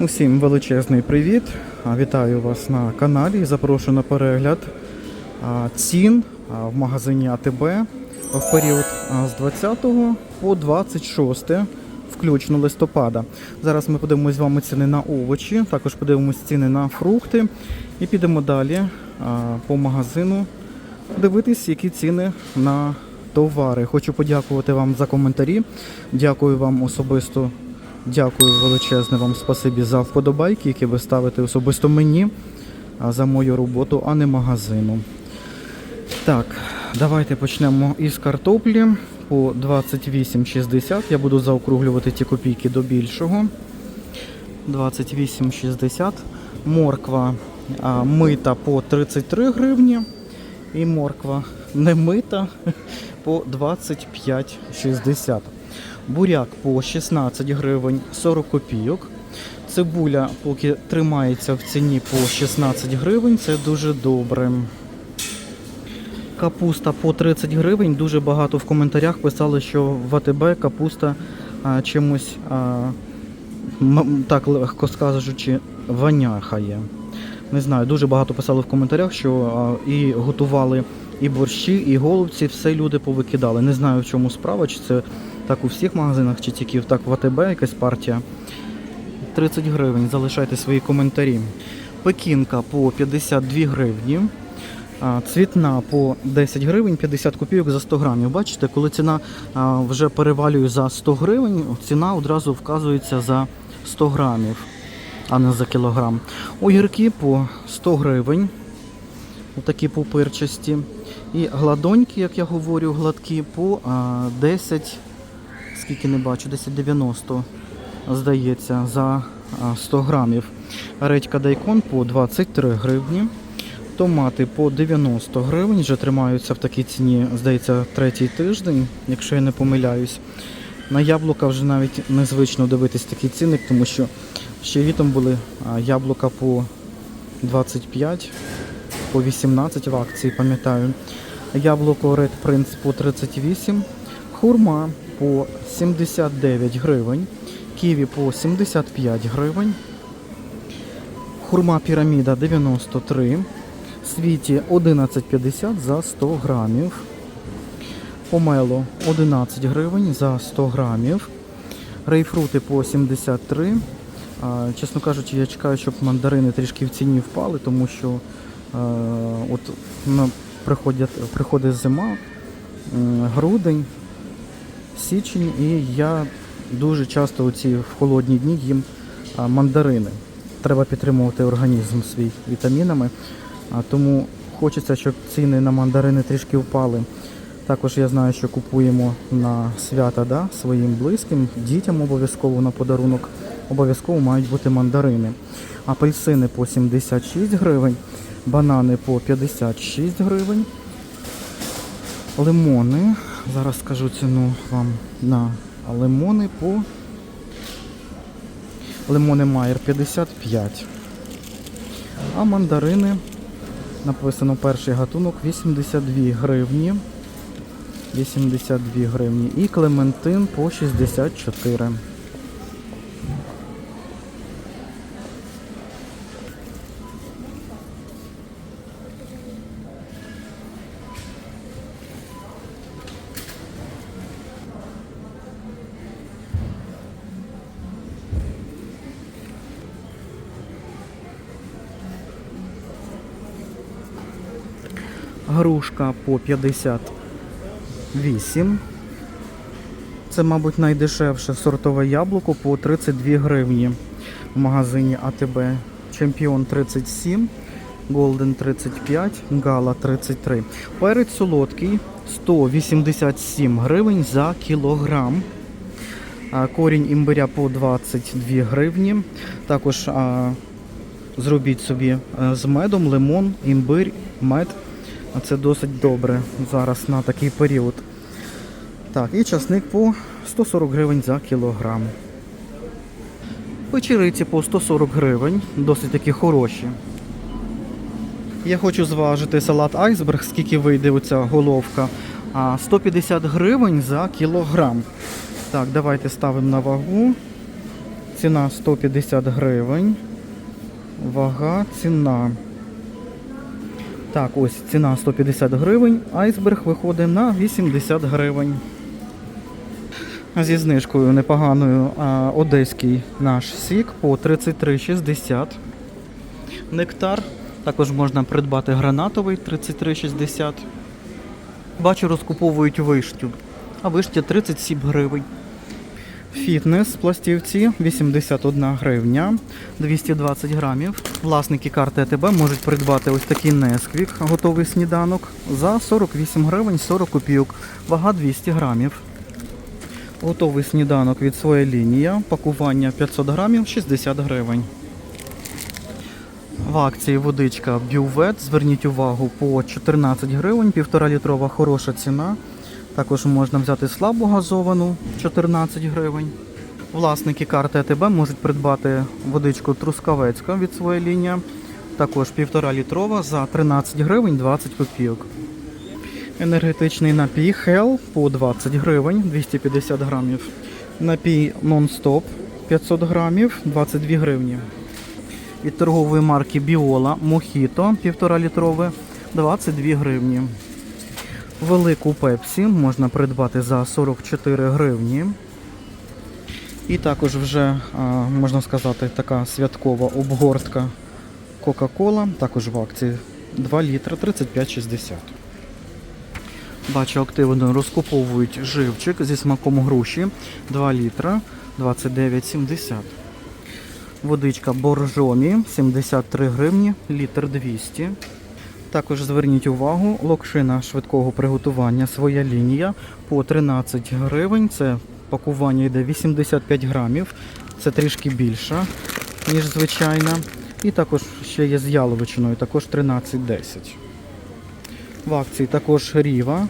Усім величезний привіт! Вітаю вас на каналі. Запрошую на перегляд цін в магазині АТБ в період з 20 по 26 включно листопада. Зараз ми подивимось з вами ціни на овочі, також подивимось ціни на фрукти і підемо далі по магазину дивитись, які ціни на товари. Хочу подякувати вам за коментарі. Дякую вам особисто. Дякую величезне вам спасибі за вподобайки, які ви ставите особисто мені за мою роботу, а не магазину. Так, давайте почнемо із картоплі по 28,60. Я буду заокруглювати ті копійки до більшого. 28,60. Морква а, мита по 33 гривні. І морква не мита по 25,60. Буряк по 16 гривень 40 копійок. Цибуля поки тримається в ціні по 16 гривень, це дуже добре. Капуста по 30 гривень. Дуже багато в коментарях писали, що в АТБ капуста а, чимось, а, так легко скажучи, воняхає. Не знаю, дуже багато писали в коментарях, що а, і готували і борщі, і голубці, все люди повикидали. Не знаю в чому справа, чи це так у всіх магазинах, чи тільки так в АТБ якась партія. 30 гривень, залишайте свої коментарі. Пекінка по 52 гривні. Цвітна по 10 гривень, 50 копійок за 100 грамів. Бачите, коли ціна вже перевалює за 100 гривень, ціна одразу вказується за 100 грамів, а не за кілограм. Огірки по 100 гривень. Такі пупирчасті. І гладонькі, як я говорю, гладкі по а, 10, скільки не бачу, 10,90 здається, за 100 грамів. Редька дайкон по 23 гривні. Томати по 90 гривень, вже тримаються в такій ціні, здається, третій тиждень, якщо я не помиляюсь. На яблука вже навіть незвично дивитись такі ціни, тому що ще літом були яблука по 25, по 18 в акції, пам'ятаю. Яблуко Red Prince по 38, хурма по 79 гривень, ківі по 75 гривень, хурма піраміда 93, світі 11,50 за 100 грамів, помело 11 гривень за 100 грамів, рейфрути по 73. Чесно кажучи, я чекаю, щоб мандарини трішки в ціні впали, тому що е, от приходять, приходить зима, грудень, січень, і я дуже часто у ці в холодні дні їм мандарини. Треба підтримувати організм свій вітамінами. Тому хочеться, щоб ціни на мандарини трішки впали. Також я знаю, що купуємо на свята да, своїм близьким, дітям обов'язково на подарунок. Обов'язково мають бути мандарини. Апельсини по 76 гривень, банани по 56 гривень. Лимони. Зараз скажу ціну вам на лимони по лимони Майер 55. А мандарини написано перший гатунок 82 гривні. 82 гривні. І клементин по 64. Грушка по 58. Це, мабуть, найдешевше сортове яблуко по 32 гривні в магазині АТБ. Чемпіон 37, Голден 35, Гала 33. Перець солодкий 187 гривень за кілограм. Корінь імбиря по 22 гривні. Також а, зробіть собі з медом, лимон, імбирь, мед. А це досить добре зараз на такий період. Так, і часник по 140 гривень за кілограм. Печериці по 140 гривень, досить такі хороші. Я хочу зважити салат айсберг, скільки вийде оця головка. А 150 гривень за кілограм. Так, давайте ставимо на вагу. ціна 150 гривень. Вага, ціна. Так, ось ціна 150 гривень. Айсберг виходить на 80 гривень. Зі знижкою непоганою одеський наш сік по 33,60. Нектар. Також можна придбати гранатовий 33,60. Бачу, розкуповують виштю. А виштя 37 гривень. Фітнес пластівці 81 гривня, 220 грамів. Власники карти АТБ можуть придбати ось такий несквік, готовий сніданок за 48 гривень 40 копійок, вага 200 грамів. Готовий сніданок від своя лінія, пакування 500 грамів 60 гривень. В акції водичка Бювет. Зверніть увагу по 14 гривень, півтора літрова хороша ціна. Також можна взяти слабу газовану 14 гривень. Власники карти АТБ можуть придбати водичку Трускавецька від своєї лінії. Також півтора літрова за 13 гривень 20 копійок. Енергетичний напій Hell по 20 гривень 250 грамів. Напій Non-Stop 500 грамів 22 гривні. Від торгової марки Біола Мохіто 1,5 літрове 22 гривні. Велику пепсі можна придбати за 44 гривні. І також вже, можна сказати, така святкова обгортка Кока-Кола, також в акції 2 літра 35,60. Бачу, активно розкуповують живчик зі смаком груші 2 літра 29,70. Водичка боржомі 73 гривні, літр 200. Також зверніть увагу, локшина швидкого приготування своя лінія по 13 гривень. Це пакування йде 85 грамів. Це трішки більше, ніж звичайна. І також ще є з яловичиною, також 13,10. В акції також ріва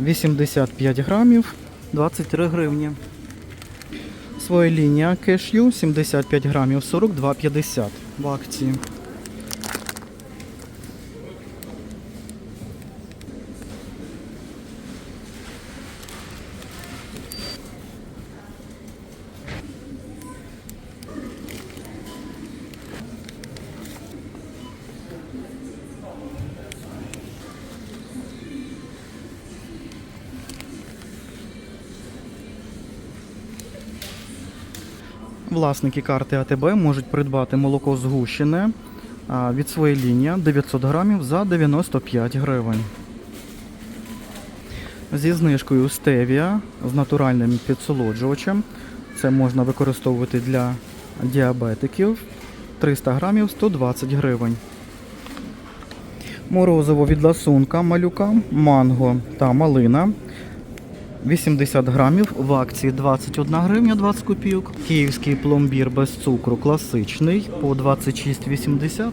85 грамів, 23 гривні. Своя лінія кешю 75 грамів 42,50 в акції. Власники карти АТБ можуть придбати молоко згущене від своєї лінії 900 грамів за 95 гривень. Зі знижкою стевія з натуральним підсолоджувачем. Це можна використовувати для діабетиків. 300 грамів 120 гривень. Морозиво від ласунка малюка, манго та малина 80 грамів, в акції 21 гривня 20 копійок. Київський пломбір без цукру класичний по 26,80.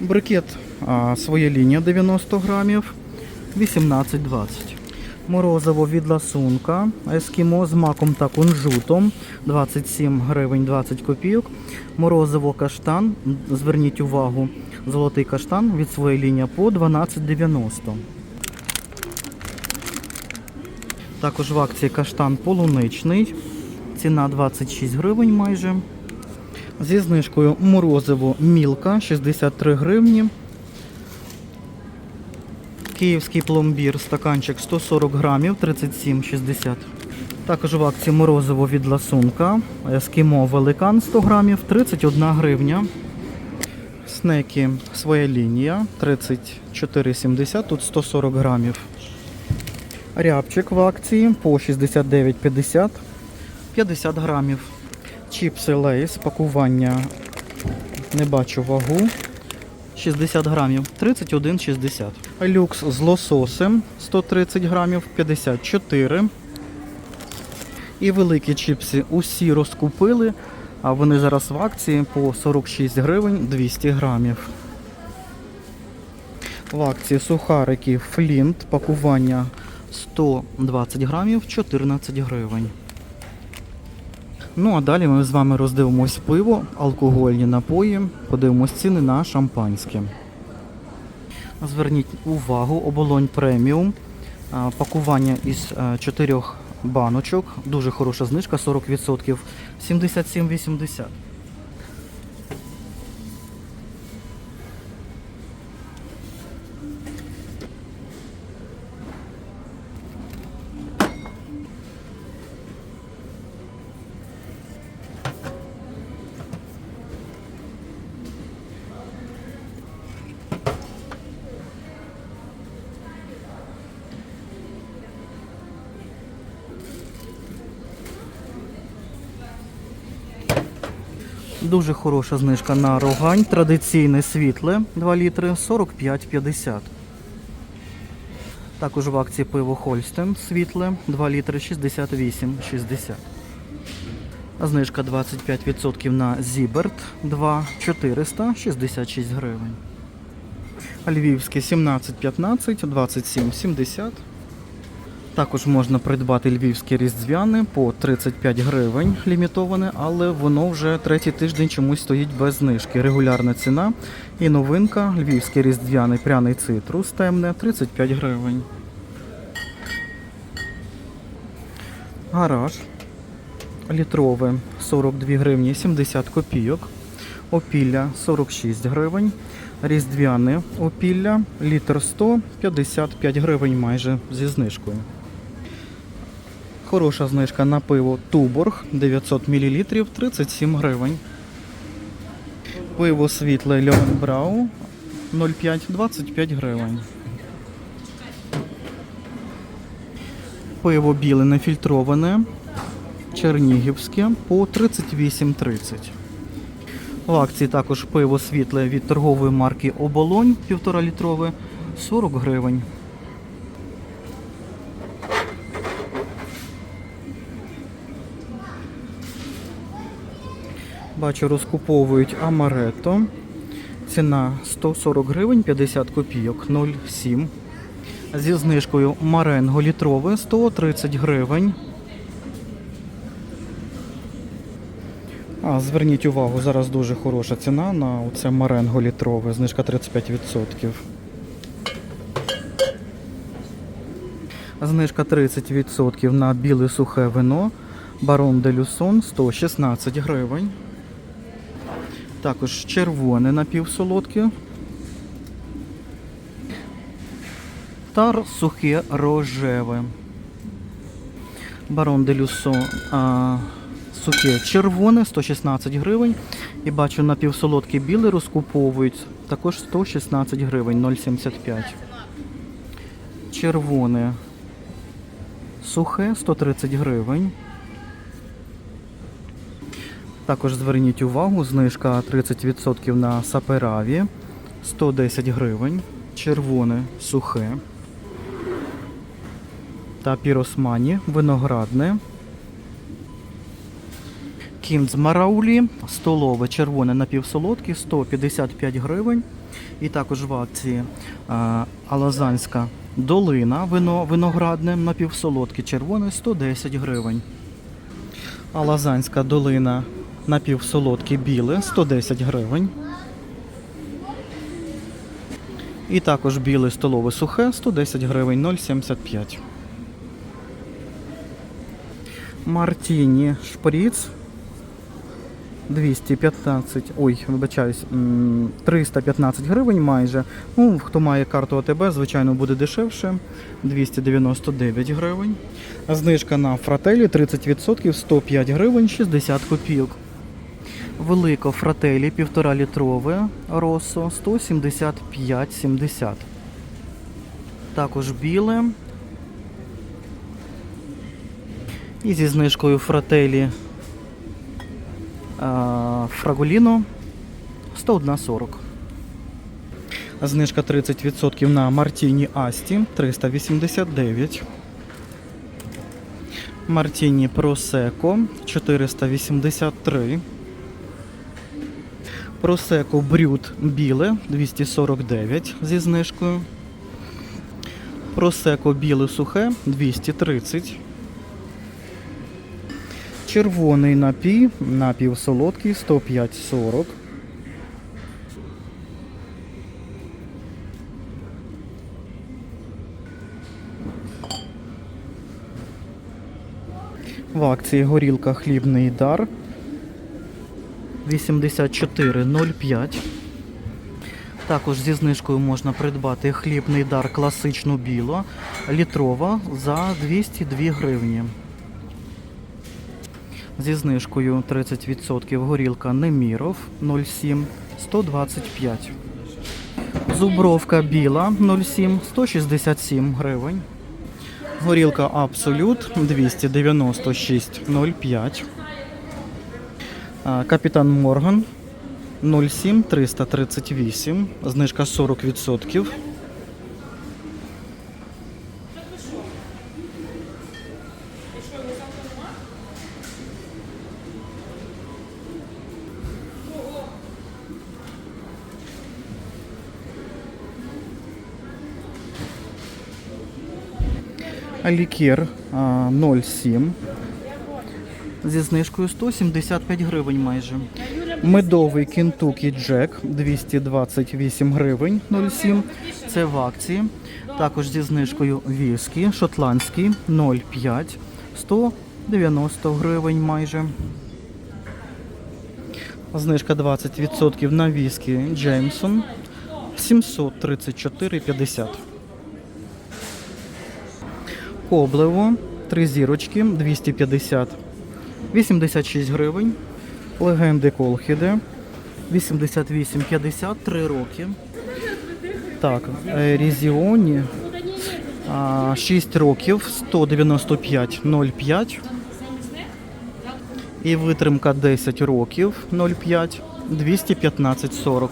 Брикет а, своя лінія 90 грамів 18,20. Морозиво від ласунка ескімо з маком та кунжутом 27 гривень 20 копійок. Морозиво каштан. Зверніть увагу, золотий каштан від своєї лінії по 12,90. Також в акції каштан полуничний. Ціна 26 гривень майже. Зі знижкою морозиво мілка 63 гривні. Київський пломбір стаканчик 140 грамів 37,60. Також в акції морозиво від ласунка. Ескімо великан 100 грамів 31 гривня. Снеки своя лінія 34,70, тут 140 грамів. Рябчик в акції по 69,50 50 грамів. Чіпси лейс, пакування не бачу вагу. 60 грамів 31,60. Люкс з лососем 130 грамів 54. І великі чіпси усі розкупили, а вони зараз в акції по 46 гривень 200 грамів. В акції сухарики Флінт, пакування 120 грамів 14 гривень. Ну а далі ми з вами роздивимось пиво, алкогольні напої, подивимось ціни на шампанське. Зверніть увагу, оболонь преміум. Пакування із 4 баночок. Дуже хороша знижка, 40%. 77,80. Дуже хороша знижка на рогань. Традиційне світле 2 літри 45,50. Також в акції пиво Хольстен світле 2 літри 68,60. А Знижка 25% на Зіберт 2 466 гривень. Львівське 17,15, 27,70. Також можна придбати львівське різдвяне по 35 гривень лімітоване, але воно вже третій тиждень чомусь стоїть без знижки. Регулярна ціна і новинка львівський різдвяний пряний цитрус темне 35 гривень. Гараж літрове 42 гривні 70 копійок. Опілля 46 гривень. Різдвяне опілля літр 100 55 гривень майже зі знижкою. Хороша знижка на пиво Туборг 900 мл 37 гривень. Пиво світле Льонбрау 0,5 25 гривень. Пиво біле нефільтроване Чернігівське по 38,30. В акції також пиво світле від торгової марки Оболонь 1,5 літрове 40 гривень. Бачу, розкуповують амаретто. Ціна 140 гривень 50 копійок 0,7. Зі знижкою Маренго літрове 130 гривень. А, зверніть увагу, зараз дуже хороша ціна на оце Маренго літрове, знижка 35%. Знижка 30% на біле сухе вино. Барон де Люсон 116 гривень. Також червоне напівсолодке. Та сухе рожеве. Барон де Люсон а, сухе червоне 116 гривень. І бачу напівсолодке біле розкуповують також 116 гривень 0,75. Червоне сухе 130 гривень. Також зверніть увагу, знижка 30% на сапераві 110 гривень. Червоне сухе. Та піросмані виноградне. Кінз Мараулі, столове червоне напівсолодке 155 гривень. І також в акції а, Алазанська долина, вино виноградне напівсолодке червоне 110 гривень. Алазанська долина напівсолодке біле 110 гривень. І також біле столове сухе 110 гривень 0,75. Мартіні шприц 215, ой, вибачаюсь, 315 гривень майже. Ну, хто має карту АТБ, звичайно, буде дешевше. 299 гривень. Знижка на фрателі 30%, 105 гривень 60 копійок. Велико фрателі 1,5 літрове росо 175,70. Також біле. І зі знижкою фрателі Фрагуліно 101,40. Знижка 30% на Мартіні Асті 389. Мартіні Просеко 483. Просеко Брют біле 249 зі знижкою. Просеко біле сухе 230. Червоний напій, напів солодкий 105,40. В акції горілка хлібний дар 84,05. Також зі знижкою можна придбати хлібний дар класичну біло літрова за 202 гривні. Зі знижкою 30% горілка Неміров 0,7 125. Зубровка біла 0,7 167 гривень. Горілка Абсолют 296,05. Капітан Морган 07 338. Знижка 40%. Лікер а, 0,7 зі знижкою 175 гривень майже. Медовий Кентукі Джек 228 гривень 0,7. Це в акції. Також зі знижкою віскі шотландський 0,5 190 гривень майже. Знижка 20% на віскі Джеймсон 734,50. Коблево, три зірочки, 250, 86 гривень. Легенди Колхіде, 88,50, 3 роки. Так, е, Різіоні, 6 років, 195,05. І витримка 10 років, 0,5, 215,40.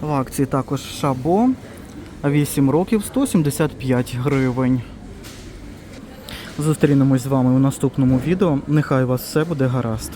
В акції також Шабо, 8 років 175 гривень. Зустрінемось з вами у наступному відео. Нехай у вас все буде гаразд.